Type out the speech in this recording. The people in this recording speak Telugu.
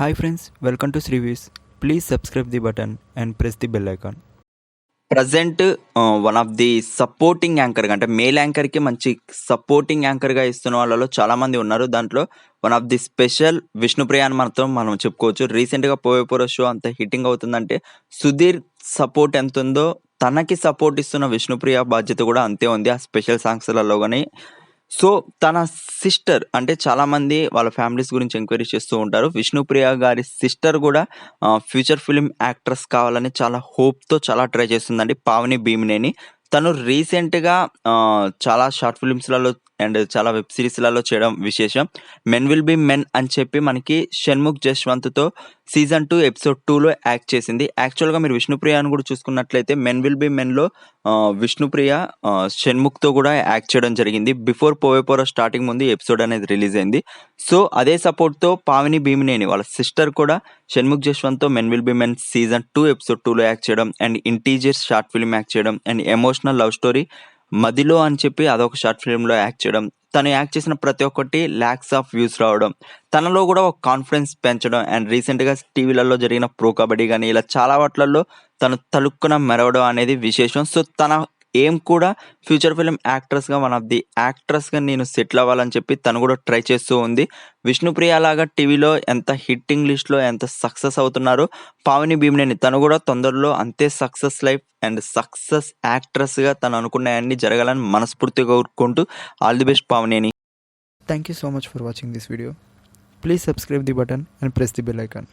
Hi friends welcome to శ్రీవీస్ please subscribe the button and press the bell icon present one of the supporting anchor అంటే మేల్ యాంకర్కి మంచి సపోర్టింగ్ యాంకర్గా ఇస్తున్న వాళ్ళలో చాలామంది ఉన్నారు. దాంట్లో one of the special Vishnupriya అని మనతో మనం చెప్పుకోవచ్చు. రీసెంట్గా గా షో అంత హిట్టింగ్ అవుతుందంటే సుధీర్ సపోర్ట్ ఎంత ఉందో తనకి సపోర్ట్ ఇస్తున్న విష్ణుప్రియ బాధ్యత కూడా అంతే ఉంది. ఆ స్పెషల్ సాంగ్స్లలో కానీ సో తన సిస్టర్ అంటే చాలామంది వాళ్ళ ఫ్యామిలీస్ గురించి ఎంక్వైరీ చేస్తూ ఉంటారు. విష్ణుప్రియ గారి సిస్టర్ కూడా ఫ్యూచర్ ఫిలిం యాక్ట్రెస్ కావాలని చాలా హోప్తో చాలా ట్రై చేస్తుందండి. పావని భీమినేని. తను రీసెంట్గా చాలా షార్ట్ ఫిలిమ్స్లలో అండ్ చాలా వెబ్ సిరీస్లలో చేయడం విశేషం. మెన్ విల్ బి మెన్ అని చెప్పి మనకి షణ్ముఖ్ జశ్వంత్తో సీజన్ టూ ఎపిసోడ్ టూలో యాక్ట్ చేసింది. యాక్చువల్గా మీరు విష్ణుప్రియను కూడా చూసుకున్నట్లయితే మెన్ విల్ బి మెన్లో విష్ణుప్రియ షణ్ముఖ్తో కూడా యాక్ట్ చేయడం జరిగింది. బిఫోర్ పోవేపోరో స్టార్టింగ్ ముందు ఎపిసోడ్ అనేది రిలీజ్ అయింది. సో అదే సపోర్ట్తో పావని భీమినేని వాళ్ళ సిస్టర్ కూడా Shanmukh జశ్వంత్తో men will be men season two episode టూలో యాక్ట్ చేయడం and integers short film act చేయడం అండ్ ఎమోషనల్ లవ్ స్టోరీ మదిలో అని చెప్పి అదొక షార్ట్ ఫిల్మ్లో యాక్ట్ చేయడం తను యాక్ట్ చేసిన ప్రతి ఒక్కటి ల్యాక్స్ ఆఫ్ వ్యూస్ రావడం తనలో కూడా ఒక కాన్ఫిడెన్స్ పెంచడం అండ్ రీసెంట్గా టీవీలలో జరిగిన ప్రో కబడ్డీ కానీ ఇలా చాలా వాటిలలో తను తలుక్కున మెరవడం అనేది విశేషం. సో తన ఏం కూడా ఫ్యూచర్ ఫిలిం యాక్ట్రెస్గా వన్ ఆఫ్ ది యాక్ట్రెస్గా నేను సెటిల్ అవ్వాలని చెప్పి తను కూడా ట్రై చేస్తూ ఉంది. విష్ణుప్రియ లాగా టీవీలో ఎంత హిట్టింగ్ లిస్ట్లో ఎంత సక్సెస్ అవుతున్నారో పావని భీమ్నేని తను కూడా తొందరలో అంతే సక్సెస్ లైఫ్ అండ్ సక్సెస్ యాక్ట్రెస్గా తను అనుకున్నాయన్నీ జరగాలని మనస్ఫూర్తిగా కోరుకుంటూ all the best పావనేని thank you so much for watching this video please subscribe the button and press the bell icon